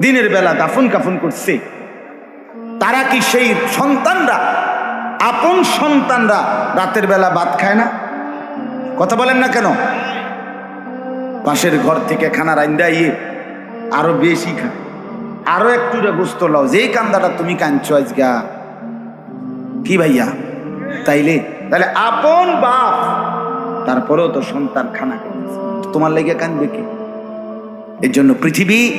দিনের বেলা দাফন কাফন করছে। তারা কি সেই সন্তানরা? আপন সন্তানরা রাতের বেলা ভাত খায় না? কথা বলেন না কেন? পাশের ঘর থেকে খানা রান্দাইয়ে আরও বেশি খায়। আরও একটু গোস্ত লাও, যেই কান্দাটা তুমি কাঁদছো আজগা কি ভাইয়া? তাইলে? তাহলে আপন বাপ, তারপরেও তো সন্তান খানা তোমার লেগে কাঁদবে কি? এর জন্য পৃথিবী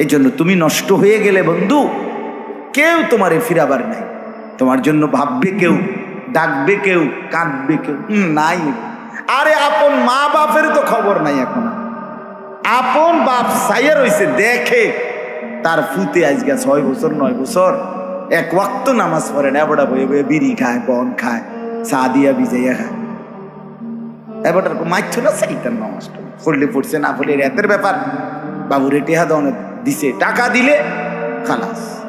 এই জন্য তুমি নষ্ট হয়ে গেলে বন্ধু, কেউ তোমারে ফিরাবার নাই। তোমার জন্য ভাববে কেউ, ডাকবে কেউ, কাঁদবে কেউ। নাই। আরে আপন মা বাপের তো খবর নাই এখন। আপন বাপ সাইয়া রইছে, দেখে তার ফুতে আজকে ছয় বছর, নয় বছর। এক ওয়াক্ত নামাজ পড়ে না বয়ে বয়ে বিড়ি খায়, বন খায়, চা দিয়া বিজাইয়া খায়। এবারটার মাইছ না সেইটার নামাজটা? পড়লে পড়ছে, না পড়লে রাতের ব্যাপার। বাবুরে টেহা দন দিছে, টাকা দিলে খালাস।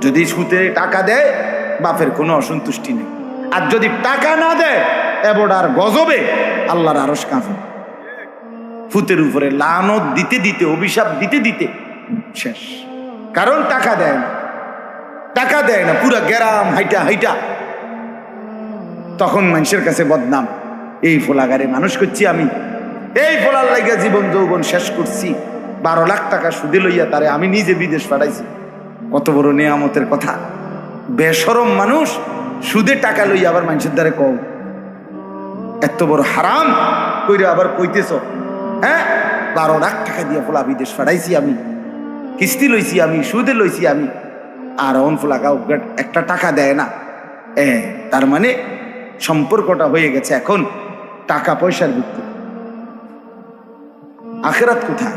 যদি সুতে টাকা দেয়, বাপের কোনো অসন্তুষ্টি নেই। আর যদি টাকা না দেয়, এবড়ার গজবে আল্লাহর আরস কাঁপে। ফুতের উপরে লানত দিতে দিতে, অভিশাপ দিতে দিতে শেষ। কারণ টাকা দেয় না। টাকা দেয় না, পুরা গ্যারাম হাইটা হাইটা। তখন মানুষের কাছে বদনাম। এই ফোলাগারে মানুষ করছি আমি। এই ফোলার লাগিয়া জীবন যৌবন শেষ করছি। বারো লাখ টাকা সুদে লইয়া তারে আমি নিজে বিদেশ পাঠাইছি। কত বড় নিয়ামতের কথা। বেসরম মানুষ সুদে টাকা লইয়া আবার মানুষের দ্বারে কম এত বড় হারাম, কইরে আবার কইতেছ হ্যাঁ? বারো লাখ টাকা দিয়ে ফোলা বিদেশ ফাড়াইছি আমি, কিস্তি লইছি আমি, সুদে লইছি আমি, আর অন ফোলা কাউ একটা টাকা দেয় না। এ, তার মানে সম্পর্কটা হয়ে গেছে এখন টাকা পয়সার ভিত্তি আখেরাত কোথায়?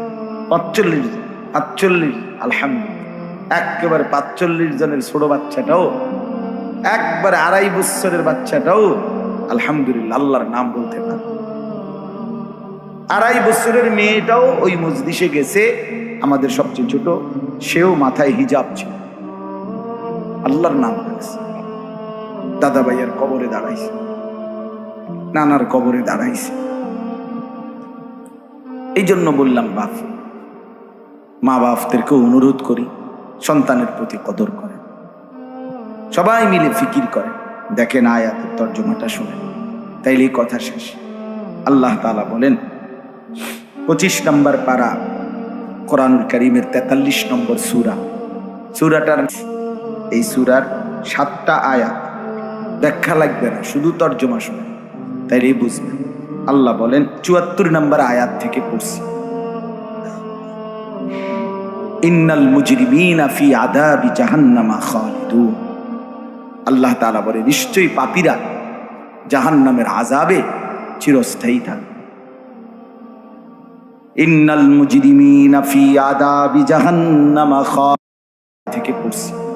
পাঁচচল্লিশ জন পাঁচচল্লিশ আলহামদুলিল্লাহ। একেবারে পাঁচচল্লিশ জনের ছোট বাচ্চাটাও, একবারে আড়াই বছরের বাচ্চাটাও, আলহামদুলিল্লাহ, আল্লাহর নাম বলতে পারে। আড়াই বছরের মেয়েটাও ওই মসজিষে গেছে, আমাদের সবচেয়ে ছোট, সেও মাথায় হিজাব ছিল। আল্লাহর নাম বলেছে। দাদা ভাইয়ের কবরে দাঁড়াইছে। নানার কবরে দাঁড়াইছে। এই জন্য বললাম বাপ মা বাপদেরকে অনুরোধ করি, সন্তানের প্রতি কদর করে সবাই মিলে ফিকির করে দেখেন আয়াতের তর্জমাটা শুনে। তাইলে কথা শেষ। আল্লাহ তালা বলেন, পঁচিশ নম্বর পারা কোরআনুল করিমের তেতাল্লিশ নম্বর সুরা। সুরাটার এই সুরার সাতটা আয়াত ব্যাখ্যা লাগবে না, শুধু তর্জমা শুনে। তাইলেই বুঝবেন। আল্লাহ বলেন, চুয়াত্তর নম্বর আয়াত থেকে পড়ছি। ইন্নাল মুজরিমিনা ফি আদাবি জাহান্নামা খালিদুন। আল্লাহ তাআলা বলে, নিশ্চয়ই পাপীরা জাহান্নামের আযাবে চিরস্থায়ী থাকবে। ইন্নাল মুজরিমিনা ফি আদাবি জাহান্নামা খালিদুন থেকে পড়ছি।